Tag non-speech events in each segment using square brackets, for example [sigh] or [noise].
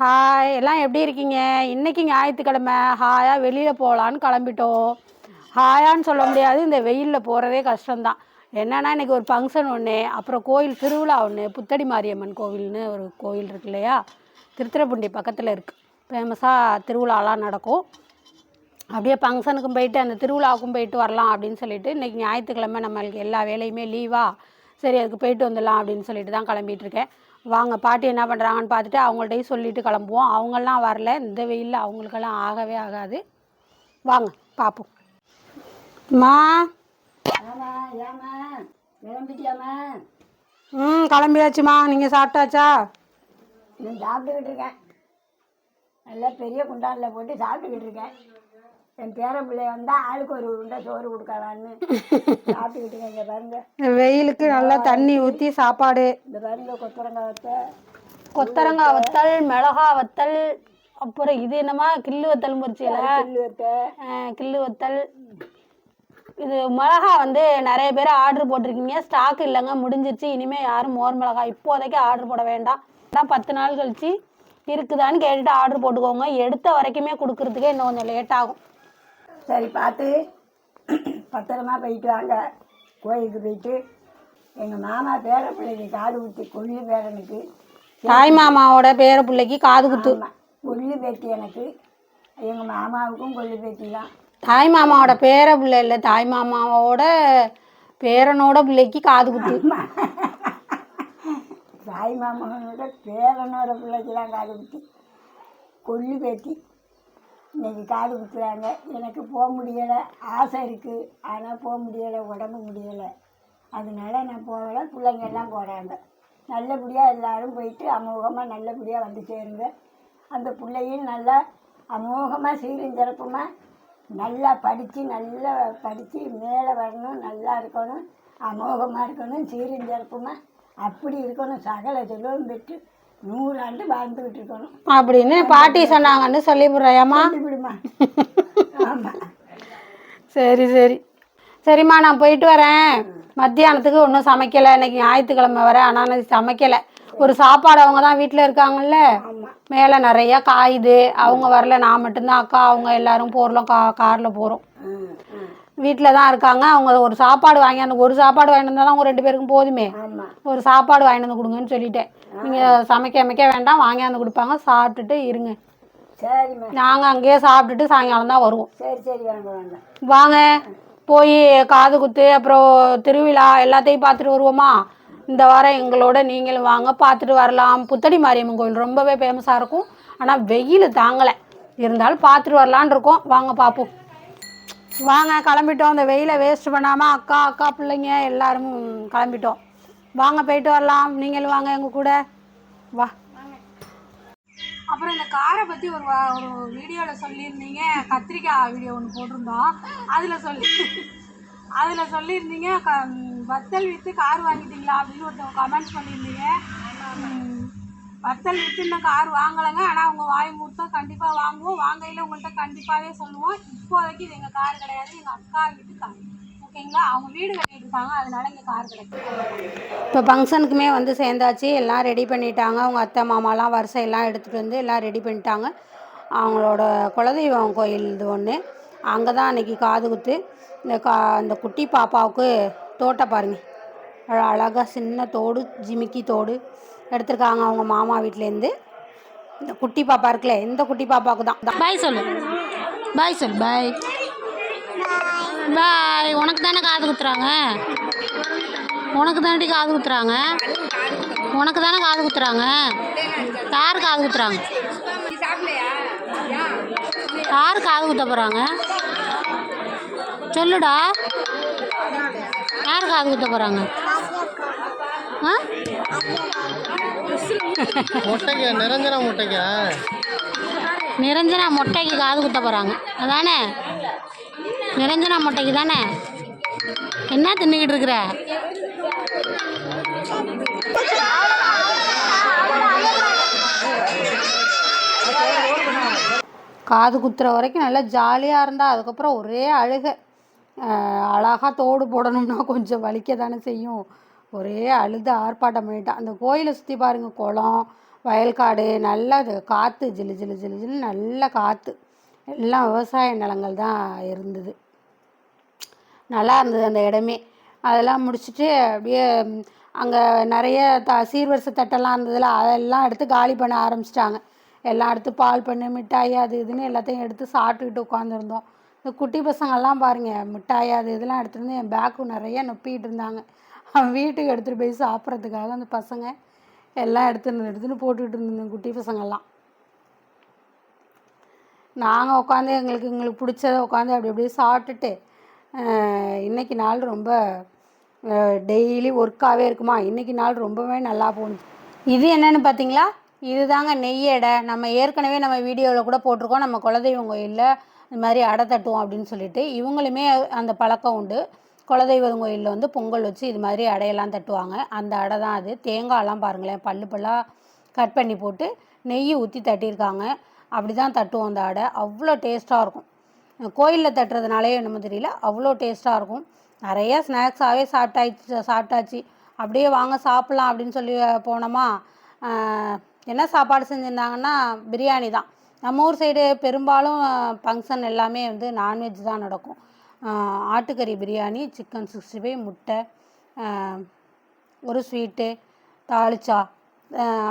Hi எல்லாம் எப்படி இருக்கீங்க? இன்னைக்கு ஞாயிற்றுக்கிழமை. ஹாயாக வெளியில் போகலான்னு கிளம்பிட்டோம். ஹாயான்னு சொல்ல முடியாது. இந்த வெயிலில் போகிறதே கஷ்டம்தான். என்னென்னா இன்றைக்கி ஒரு ஃபங்க்ஷன் ஒன்று அப்புறம் கோயில் திருவிழா ஒன்று புத்தடி மாரியம்மன் கோவில்னு ஒரு கோயில் இருக்கு இல்லையா? திருத்துறைப்பூண்டி பக்கத்தில் இருக்குது ஃபேமஸாக திருவிழாலாம் நடக்கும். அப்படியே ஃபங்க்ஷனுக்கும் போயிட்டு அந்த திருவிழாவுக்கும் போயிட்டு வரலாம் அப்படின்னு சொல்லிட்டு இன்றைக்கி ஞாயிற்றுக்கிழமை நம்மளுக்கு எல்லா வேலையுமே லீவா சரி அதுக்கு போயிட்டு வந்துடலாம் அப்படின்னு சொல்லிட்டு தான் கிளம்பிகிட்ருக்கேன் வாங்க பாட்டி என்ன பண்ணுறாங்கன்னு பார்த்துட்டு அவங்கள்ட்டையும் சொல்லிட்டு கிளம்புவோம். அவங்கெல்லாம் வரல. இந்த வெயிலில் அவங்களுக்கெல்லாம் ஆகவே ஆகாது. வாங்க பார்ப்போம் மா. ம் கிளம்பியாச்சுமா. நீங்கள் சாப்பிட்டாச்சா? நான் சாப்பிட்டுக்கிட்டு இருக்கேன். நல்லா பெரிய குண்டானில் போட்டு சாப்பிட்டுக்கிட்டு இருக்கேன். என் பேர பிள்ளை வந்தால் ஆளுக்கு ஒரு உருண்டை சோறு கொடுக்கலான்னு சாப்பிட்டுக்கிட்டு இருக்கேன் இங்கே பாருங்க. வெயிலுக்கு நல்லா தண்ணி ஊற்றி சாப்பாடு. இந்த பாருங்க கொத்தரங்காய் வத்த கொத்தரங்காய் வத்தல் மிளகா வத்தல் அப்புறம் இது என்னம்மா கில்லு வத்தல் முறிச்சியில்? புல்லு வத்த கில்லு வத்தல். இது மிளகா வந்து நிறைய பேர் ஆர்டர் போட்டிருக்கீங்க. ஸ்டாக் இல்லைங்க முடிஞ்சிருச்சு. இனிமேல் யாரும் மோர் மிளகா இப்போதைக்கு ஆர்டர் போட வேண்டாம். தான் பத்து நாள் கழிச்சு இருக்குதான்னு கேட்டுட்டு ஆர்டர் போட்டுக்கோங்க. எடுத்த வரைக்குமே கொடுக்கறதுக்கே இன்னும் கொஞ்சம் லேட் ஆகும். சரி பார்த்து. பத்திரமா போயிட்டு வாங்க. கோயிலுக்கு போயிட்டு. எங்கள் மாமா பேர பிள்ளைக்கு காது குத்தி கொள்ளு பேரனுக்கு தாய் மாமாவோட பேர பிள்ளைக்கு காது குத்து. கொள்ளு பேத்தி எனக்கு. எங்கள் மாமாவுக்கும் கொள்ளு பேத்தி தான் தாய் மாமாவோட பேர பிள்ளை இல்லை தாய் மாமாவோட பேரனோட பிள்ளைக்கு காது குத்து. தாய் மாமனோட பேரனோட பிள்ளைக்கு தான் காது குத்தி. கொள்ளு பேத்தி. இன்னைக்கு காது குத்துறாங்க. எனக்கு போக முடியலை. ஆசை இருக்குது ஆனால் போக முடியலை. உடம்பு முடியலை. அதனால நான் போகலை. பிள்ளைங்க எல்லாம் போகிறாங்க நல்லபடியாக எல்லாரும் போயிட்டு அமோகமாக நல்லபடியாக வந்து சேருங்க. அந்த பிள்ளையும் நல்லா அமோகமாக சீரும் சிறப்புமாக நல்லா படித்து நல்லா படித்து மேலே வரணும். நல்லா இருக்கணும். அமோகமாக இருக்கணும். சீரும் சிறப்புமாக அப்படி இருக்கணும். சகல செல்வம் பெற்று நூறாண்டு வாழ்ந்துக்கிட்டு இருக்கணும் அப்படின்னு பாட்டி சொன்னாங்கன்னு சொல்லிவிடுறேம்மா. விடுமா ஆமாம் சரி சரி. சரிம்மா நான் போயிட்டு வரேன். மத்தியானத்துக்கு ஒன்றும் சமைக்கலை. இன்னைக்கு ஞாயிற்றுக்கிழமை வர ஆனால் நான் சமைக்கலை. ஒரு சாப்பாடு அவங்க தான் வீட்டில் இருக்காங்கல்ல? மேலே நிறைய காயுது. அவங்க வரல. நான் மட்டும்தான் அக்கா. அவங்க எல்லாரும் போகிறோம் கா காரில் போகிறோம் வீட்டில் தான் இருக்காங்க. அவங்க ஒரு சாப்பாடு வாங்கி அந்த ஒரு சாப்பாடு வாங்கிட்டு வந்தால் தான் அவங்க ரெண்டு பேருக்கும் போதுமே. ஒரு சாப்பாடு வாங்கிட்டு வந்து கொடுங்கன்னு சொல்லிட்டேன். நீங்கள் சமைக்க அமைக்க வேண்டாம். வாங்கியாந்து கொடுப்பாங்க. சாப்பிட்டுட்டு இருங்க. நாங்கள் அங்கேயே சாப்பிட்டுட்டு சாயங்காலம் தான் வருவோம். சரி சரி. வாங்க வாங்க. போய் காது குத்து அப்புறம் திருவிழா எல்லாத்தையும் பார்த்துட்டு வருவோமா? இந்த வாரம் எங்களோட நீங்களும் வாங்க. பார்த்துட்டு வரலாம். புத்தடி மாரியம்மன் கோயில் ரொம்பவே ஃபேமஸாக இருக்கும். ஆனால் வெயில் தாங்கலை. இருந்தாலும் பார்த்துட்டு வரலான்னு இருக்கோம். வாங்க பார்ப்போம். வாங்க கிளம்பிட்டோம். இந்த வெயிலை வேஸ்ட் பண்ணாமல் அக்கா அக்கா பிள்ளைங்க எல்லாரும் கிளம்பிட்டோம். வாங்க போயிட்டு வரலாம். நீங்களும் வாங்க எங்கள் கூட. வா. அப்புறம் இந்த காரை பற்றி ஒரு வா- ஒரு வீடியோவில் சொல்லியிருந்தீங்க. கத்திரிக்காய் வீடியோ ஒன்று போட்டிருந்தோம். அதில் சொல்லி அதில் சொல்லியிருந்தீங்க. க வத்தல் விற்று கார் வாங்கிட்டீங்களா அப்படின்னு ஒருத்தவங்க கமெண்ட்ஸ் பண்ணியிருந்தீங்க. வத்தல் விற்று இன்னும் கார் வாங்கலைங்க. ஆனால் அவங்க வாய் மூ கண்டிப்பாக வாங்குவோம். வாங்கையில் உங்கள்கிட்ட கண்டிப்பாகவே சொல்லுவோம். இப்போதைக்கு இது எங்கள் கார் கிடையாது. எங்கள் அக்கா வீட்டு கார். ஓகேங்களா? அவங்க வீடு கட்டிட்டு அதனால இங்கே கார் கிடைக்கும் இப்போ ஃபங்க்ஷனுக்குமே வந்து சேர்ந்தாச்சு. எல்லாம் ரெடி பண்ணிட்டாங்க. அவங்க அத்தை மாமாலாம் வரிசை எல்லாம் எடுத்துகிட்டு வந்து எல்லாம் ரெடி பண்ணிட்டாங்க. அவங்களோட குலதெய்வம் கோயில் இது ஒன்று அங்கே தான் அன்றைக்கி காது குத்து. இந்த கா இந்த குட்டி பாப்பாவுக்கு தோட்ட பாருங்கள் அழகாக சின்ன தோடு ஜிமிக்கி தோடு எடுத்திருக்காங்க அவங்க மாமா வீட்டிலேருந்து இந்த குட்டி பாப்பா இருக்குல்ல இந்த குட்டி பாப்பாவுக்கு தான். பாய் சொல்லு. பாய் சொல்லு பாய் பாய் உனக்கு தானே காது குத்துறாங்க? உனக்கு தானடி காது குத்துறாங்க? உனக்கு தானே காது குத்துறாங்க? யார் காது குத்துறாங்க? யார் காது குத்த போகிறாங்க சொல்லுடா. யார் காது குத்த போகிறாங்க ஆ? முட்டைக்கு நிரஞ்சனா முட்டைக்கா நிரஞ்சனா மொட்டைக்கு காது குத்த போகிறாங்க அதானே? நிரஞ்சனா மொட்டைக்கு தானே? என்ன தின்னுக்கிட்டு இருக்கிற? காது குத்துற வரைக்கும் நல்லா ஜாலியாக இருந்தால் அதுக்கப்புறம் ஒரே அழுகை. அழகாக தோடு போடணும்னா கொஞ்சம் வலிக்க தானே செய்யும். ஒரே அழுது ஆர்ப்பாட்டம் பண்ணிட்டான் அந்த கோயிலை சுற்றி பாருங்கள் குளம் வயல்காடு நல்லா அது காற்று ஜிலு ஜிலு ஜிலு ஜிலு நல்ல காற்று எல்லாம் விவசாய நிலங்கள் தான் இருந்தது. நல்லா இருந்தது அந்த இடமே. அதெல்லாம் முடிச்சுட்டு அப்படியே அங்கே நிறைய த சீர்வரிசை தட்டெல்லாம் இருந்ததில்ல அதெல்லாம் எடுத்து காலி பண்ண ஆரம்பிச்சிட்டாங்க. எல்லாம் எடுத்து பால் பண்ணு மிட்டாய் அது இதுன்னு எல்லாத்தையும் எடுத்து சாப்பிட்டுக்கிட்டு உட்காந்துருந்தோம் இந்த குட்டி பசங்கள்லாம் பாருங்கள் மிட்டாய் அது இதெல்லாம் எடுத்துகிட்டு வந்து என் பேக்கு நிறைய நொப்பிக்கிட்டு இருந்தாங்க. அவன் வீட்டுக்கு எடுத்துகிட்டு போய் சாப்பிட்றதுக்காக அந்த பசங்க எல்லாம் எடுத்துன்னு எடுத்துன்னு போட்டுக்கிட்டு இருந்தோம் குட்டி பசங்கள்லாம். நாங்கள் உட்காந்து எங்களுக்கு எங்களுக்கு பிடிச்சத உட்காந்து அப்படி அப்படியே சாப்பிட்டுட்டு இன்றைக்கி இன்னைக்கு நாள் ரொம்ப டெய்லி ஒர்க்காகவே இருக்குமா? இன்னைக்கு நாள் ரொம்பவே நல்லா போணுச்சு. இது என்னென்னு பார்த்தீங்களா இதுதாங்க நெய் எடை. நம்ம ஏற்கனவே நம்ம வீடியோவில் கூட போட்டிருக்கோம். நம்ம குலதெய்வம் கோயிலில் இந்த மாதிரி அடை தட்டுவோம் அப்படின்னு சொல்லிட்டு. இவங்களுமே அந்த பழக்கம் உண்டு. குலதெய்வம் கோயிலில் வந்து பொங்கல் வச்சு இது மாதிரி அடையெல்லாம் தட்டுவாங்க. அந்த அடை தான் அது. தேங்காயெல்லாம் பாருங்களேன். பல்லு பல்லாக கட் பண்ணி போட்டு நெய் ஊற்றி தட்டியிருக்காங்க. அப்படி தான் தட்டுவோம் அந்த அடை. அவ்வளோ டேஸ்ட்டாக இருக்கும். கோயிலில் தட்டுறதுனாலே என்னமோ தெரியல. அவ்வளோ டேஸ்ட்டாக இருக்கும். நிறையா ஸ்நாக்ஸாகவே சாப்பிட்டாச்சு சாப்பிட்டாச்சு. அப்படியே வாங்க சாப்பிட்லாம் அப்படின்னு சொல்லி போனோமா என்ன சாப்பாடு செஞ்சுருந்தாங்கன்னா பிரியாணி தான். நம்ம ஊர் சைடு பெரும்பாலும் ஃபங்க்ஷன் எல்லாமே வந்து நான்வெஜ் தான் நடக்கும். ஆட்டுக்கறி பிரியாணி சிக்கன் சிக்ஸ்டி ஃபைவ் முட்டை ஒரு ஸ்வீட்டு தாளிச்சா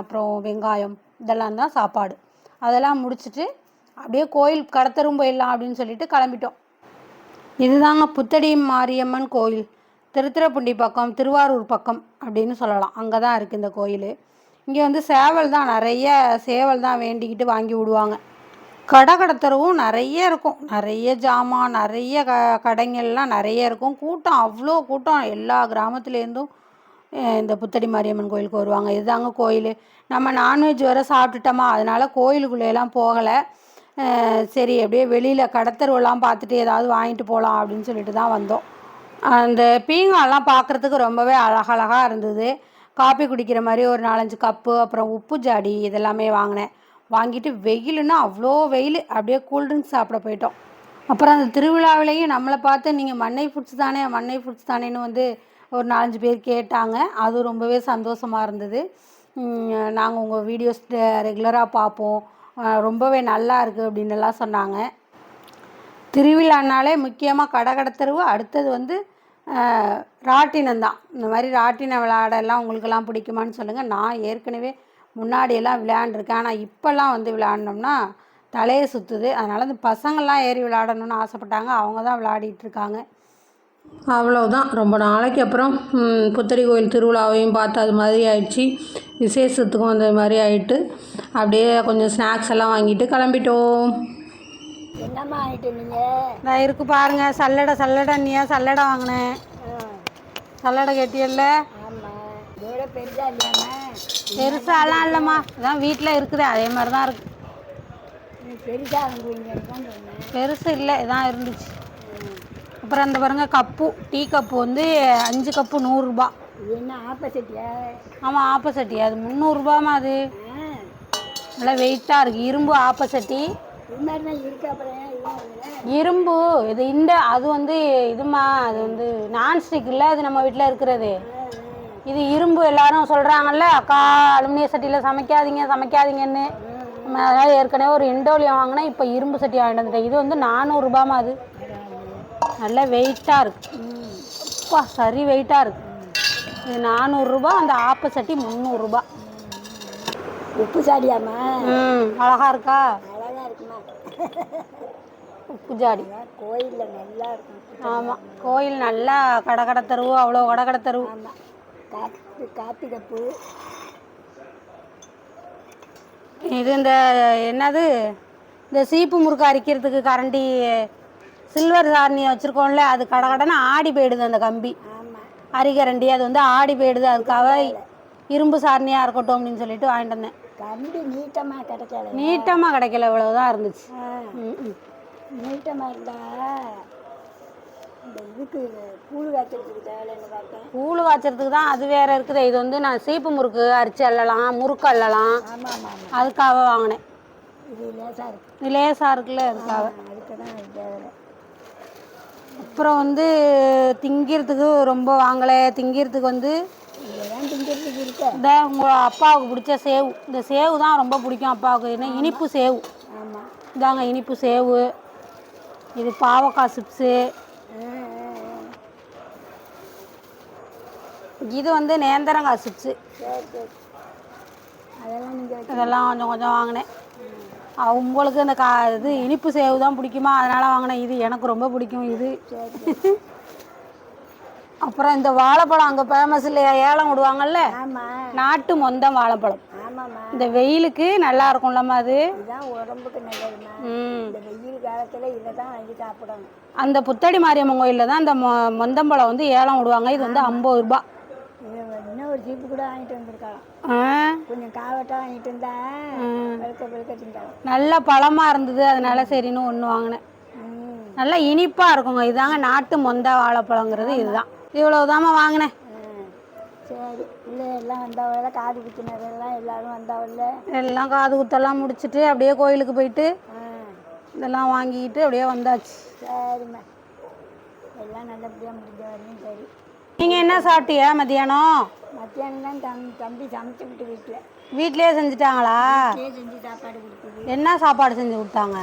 அப்புறம் வெங்காயம் இதெல்லாம் தான் சாப்பாடு. அதெல்லாம் முடிச்சுட்டு அப்படியே கோயில் கடத்தரும் போயிடலாம் அப்படின்னு சொல்லிட்டு கிளம்பிட்டோம். இதுதாங்க புத்தடி மாரியம்மன் கோயில். திருத்துறைப்பூண்டி பக்கம் திருவாரூர் பக்கம் அப்படின்னு சொல்லலாம். அங்கே தான் இருக்குது இந்த கோயில். இங்கே வந்து சேவல் தான் நிறைய சேவல் தான் வேண்டிக்கிட்டு வாங்கி விடுவாங்க. கடை கடத்தரவும் நிறைய இருக்கும். நிறைய ஜாமான் நிறைய க கடைங்கள்லாம் நிறைய இருக்கும். கூட்டம் அவ்வளோ கூட்டம். எல்லா கிராமத்துலேருந்தும் இந்த புத்தடி மாரியம்மன் கோயிலுக்கு வருவாங்க. இதுதாங்க கோயில். நம்ம நான்வெஜ் வர சாப்பிட்டுட்டோமா? அதனால் கோயிலுக்குள்ளேலாம் போகலை. சரி அப்படியே வெளியில் கடத்தருவெல்லாம் பார்த்துட்டு ஏதாவது வாங்கிட்டு போகலாம் அப்படின்னு சொல்லிட்டு தான் வந்தோம். அந்த பீங்காலாம் பார்க்குறதுக்கு ரொம்பவே அழகழகாக இருந்தது. காப்பி குடிக்கிற மாதிரி ஒரு நாலஞ்சு கப்பு அப்புறம் உப்பு ஜாடி இதெல்லாமே வாங்கினேன். வாங்கிட்டு வெயிலுன்னா அவ்வளோ வெயில். அப்படியே கூல்ட்ரிங்க்ஸ் சாப்பிட போயிட்டோம். அப்புறம் அந்த திருவிழாவிலையும் நம்மளை பார்த்து நீங்கள் மண்ணை ஃபுட்ஸ் தானே மண்ணை ஃபுட்ஸ் தானேன்னு வந்து ஒரு நாலஞ்சு பேர் கேட்டாங்க. அது ரொம்பவே சந்தோஷமாக இருந்தது. நாங்கள் உங்கள் வீடியோஸ் ரெகுலராக பார்ப்போம். ரொம்பவே நல்லா இருக்குது அப்படின்னு எல்லாம் சொன்னாங்க. திருவிழானாலே முக்கியமாக கடை அடுத்தது வந்து ராட்டினம் தான். இந்த மாதிரி ராட்டினம் விளையாடெல்லாம் உங்களுக்கெல்லாம் பிடிக்குமான்னு சொல்லுங்கள் நான் ஏற்கனவே முன்னாடியெல்லாம் விளையாண்டுருக்கேன். ஆனால் இப்போல்லாம் வந்து விளையாடினோம்னா தலையை சுற்றுது அதனால் இந்த பசங்கள்லாம் ஏறி விளையாடணும்னு ஆசைப்பட்டாங்க. அவங்க தான் விளையாடிட்டு இருக்காங்க அவ்வளோதான் ரொம்ப நாளைக்கு அப்புறம் புத்தரி கோயில் திருவிழாவையும் பார்த்து அது மாதிரி ஆயிடுச்சு. விசேஷத்துக்கும் அந்த மாதிரி ஆயிட்டு அப்படியே கொஞ்சம் ஸ்நாக்ஸ் எல்லாம் வாங்கிட்டு கிளம்பிட்டோம். என்னம்மா ஆகிட்டு நீங்கள் நான் இருக்கு பாருங்க. சல்லடை சல்லடை நீயா சல்லடை வாங்கினேன். சல்லடை கேட்டியல்ல. ஆமாம் இதோட பெருசா இல்லையாம்மா? பெருசாலாம் இல்லைம்மா. இதான் வீட்டில் இருக்குது. அதே மாதிரி தான் இருக்குது பெருசு இல்லை. இதான் இருந்துச்சு. அப்புறம் அந்த பாருங்க கப்பு. டீ கப்பு வந்து அஞ்சு கப்பு நூறுரூபா என்ன ஆப்போசிட்டியா ஆமாம் ஆப்போசட்டி. அது முந்நூறுரூபாமா அது. நல்லா வெயிட்டாக இருக்குது இரும்பு ஆப்பசட்டி. இரும்பு. இது இந்த அது வந்து இதுமா அது வந்து நான்ஸ்டிக் இல்லை. அது நம்ம வீட்டில் இருக்கிறது. இது இரும்பு எல்லாரும் சொல்கிறாங்கல்ல அக்கா அலுமினிய சட்டியில் சமைக்காதீங்க சமைக்காதீங்கன்னு. நம்ம அதனால் ஏற்கனவே ஒரு இண்டோலியம் வாங்கினேன் இப்போ இரும்பு சட்டி வாங்கிட்டு வந்துட்டேன். இது வந்து நானூறுரூபாமா அது. நல்ல வெயிட்டாக இருக்கு. அப்பா சரி வெயிட்டாக இருக்கு. இது நானூறுரூபா அந்த ஆப்ப சட்டி முந்நூறுரூபா உப்பு சாடியாம்மா? ம் அழகா இருக்கா? அழகா இருக்குமா? உப்பு ஜாடி கோயிலில் நல்லா இருக்கும் ஆமாம் கோயில் நல்லா கடை கடை தெருவு அவ்வளோ கடை கடை தெருவு. ஆமாம் காப்பி காப்பி கப்பு இது இந்த என்னது? இந்த சீப்பு முறுக்கு அரிக்கிறதுக்கு கரண்டி சில்வர் சாரணியை வச்சுருக்கோம்ல அது கடை கடைன்னு ஆடி போயிடுது அந்த கம்பி. அரிகரண்டி அது வந்து ஆடி போயிடுது அதுக்காக இரும்பு சாரணியாக இருக்கட்டும் அப்படின்னு சொல்லிட்டு வாங்கிட்டு வந்தேன். கம்பி நீட்டமாக கிடைக்கல. நீட்டமாக கிடைக்கல இவ்வளவுதான் இருந்துச்சு. நீட்டமாக இருந்தா இந்த இதுக்கு கூழ் காய்ச்சறதுக்கு தேவையில்லைன்னு பார்த்தேன் கூழ் காய்ச்சறதுக்கு தான் அது வேற இருக்குது. இது வந்து நான் சீப்பு முறுக்கு அரிச்சு அள்ளலாம் முறுக்கு அள்ளலாம். ஆமாம் ஆமாம் ஆமாம் அதுக்காக வாங்கினேன். இது லேசாக இருக்கு. இது லேசாக இருக்குல்ல அதுக்காக. அதுக்கு தான் அது தேவை அப்புறம் வந்து திங்கிறதுக்கு ரொம்ப வாங்கலை. திங்கிறதுக்கு வந்து இதெல்லாம் திங்கிறதுக்கு இருக்கு? இருக்க இந்த உங்கள் அப்பாவுக்கு பிடிச்ச சேவு. இந்த சேவு தான் ரொம்ப பிடிக்கும் அப்பாவுக்கு. என்ன இனிப்பு சேவு. ஆமாம் இதாங்க இனிப்பு சேவு. இது பாவக்காய் சிப்ஸு. இது வந்து நேந்திரங்காய் சிப்ஸு. இதெல்லாம் கொஞ்சம் கொஞ்சம் வாங்கினேன். உங்களுக்கு இந்த கா இது இனிப்பு சேவு தான் பிடிக்குமா? அதனால் வாங்கினேன். இது எனக்கு ரொம்ப பிடிக்கும் இது. அப்புறம் இந்த வாழைப்பழம் அங்கே ஃபேமஸ் இல்லையா? ஏலம் விடுவாங்கல்ல? நாட்டு மொந்தம் வாழைப்பழம். இந்த வெயிலுக்கு நல்லா இருக்கும்லம்மா அது. இதுதான் உடம்புக்கு நல்லதுமா ம். இந்த வெயில் காலத்தில் இதை தான் வாங்கி சாப்பிடணும். அந்த புத்தடி மாரியம்மன் கோயிலில் தான் இந்த மொ மொந்தம்பழம் வந்து ஏலம் விடுவாங்க. இது வந்து ஐம்பது ரூபா இது இன்னும் ஒரு சீப்பு கூட வாங்கிட்டு வந்திருக்கலாம் ஆ? கொஞ்சம் காவட்டாக வாங்கிட்டு வெளுக்க வெளுக்க திண்டாலும் நல்ல பழமாக இருந்தது அதனால சரின்னு ஒன்று வாங்கினேன். நல்லா இனிப்பாக இருக்குங்க. இதாங்க நாட்டு மொந்த வாழைப்பழங்கிறது இதுதான். இவ்வளவுதாம்மா வாங்கினேன். சரி இல்லை எல்லாம் வந்தவள காது குத்தினதெல்லாம் எல்லாரும் வந்தவள எல்லாம் காது குத்தெல்லாம் முடிச்சிட்டு அப்படியே கோயிலுக்கு போயிட்டு இதெல்லாம் வாங்கிக்கிட்டு அப்படியே வந்தாச்சு. சரிம்மா. எல்லாம் நல்லபடியாக முடிஞ்ச வரையும் சரி. நீங்கள் என்ன சாப்பிட்டியா மத்தியானம்? மத்தியானம் தான் தம் தம்பி சமைச்சுக்கிட்டு வீட்டில் வீட்டிலேயே செஞ்சுட்டாங்களா? வீட்டிலே செஞ்சு சாப்பாடு கொடுக்குது என்ன சாப்பாடு செஞ்சு கொடுத்தாங்க?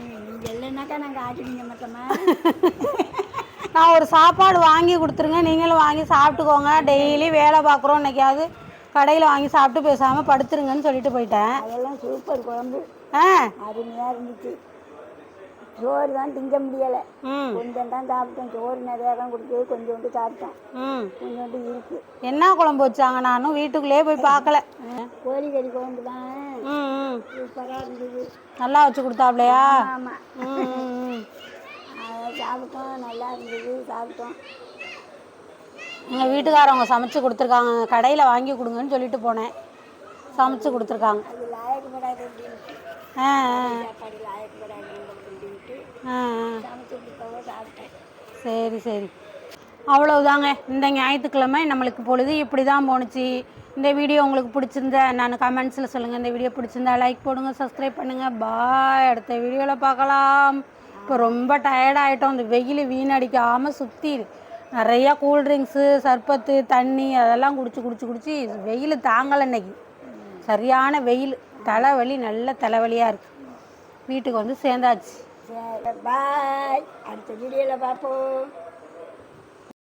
நீங்கள் இல்லைனாக்கா நாங்கள் ஆக்கிடுங்க மொத்தமாக [laughs] நான் ஒரு சாப்பாடு வாங்கி கொடுத்துருங்க. நீங்களும் வாங்கி சாப்பிட்டுக்கோங்க. டெய்லி வேலை பார்க்குறோம். இன்னைக்காவது கடையில் வாங்கி சாப்பிட்டு பேசாமல் படுத்துருங்கன்னு சொல்லிட்டு போயிட்டேன். அதெல்லாம் சூப்பர் குழம்பு. ஆ. அருமையாக இருந்துச்சு. சோறு தான் திங்க முடியலை. ம். கொஞ்சம் தான் சாப்பிட்டோம் சோறு நிறையா தான் கொடுத்தது கொஞ்சோண்டு சாப்பிட்டோம் ம். கொஞ்சோண்டு இருக்கு. என்ன குழம்பு வச்சாங்க? நானும் வீட்டுக்குள்ளேயே போய் பார்க்கல. கோழி கறி குழம்பு தான். சூப்பராக இருந்தது. நல்லா வச்சு கொடுத்தாப்லையா? ஆமாம். சாப்பிட்டோம். நல்லா இருந்தது. சாப்பிட்டோம். எங்கள் வீட்டுக்காரவங்க சமைச்சு கொடுத்துருக்காங்க. கடையில் வாங்கி கொடுங்கன்னு சொல்லிட்டு போனேன். சமைச்சு கொடுத்துருக்காங்க. ஆ ஆ, சாப்பாடு லாயக்கப்படாது அப்படின்ட்டு ஆ ஆ சமைச்சு கொடுத்தவோ சாப்பிட்டேன் சரி சரி. அவ்வளவுதாங்க. இந்த ஞாயிற்றுக்கிழமை நம்மளுக்கு பொழுது இப்படி தான் போணுச்சு. இந்த வீடியோ உங்களுக்கு பிடிச்சிருந்தா நான் கமெண்ட்ஸில் சொல்லுங்கள் இந்த வீடியோ பிடிச்சிருந்தா லைக் போடுங்க சப்ஸ்கிரைப் பண்ணுங்கள் பாய் அடுத்த வீடியோவில் பார்க்கலாம். இப்போ ரொம்ப டயர்டாகிட்டோம் இந்த வெயில் வீணடிக்காமல் சுற்றி நிறையா கூல்ட்ரிங்க்ஸு சர்பத்து தண்ணி அதெல்லாம் குடிச்சு குடிச்சு குடிச்சு வெயில் தாங்கலை இன்னைக்கு. சரியான வெயில். தலைவலி நல்ல தலைவலியாக இருக்குது வீட்டுக்கு வந்து சேர்ந்தாச்சு. சரி பாய் அடுத்த வீடியோவில் பார்ப்போம்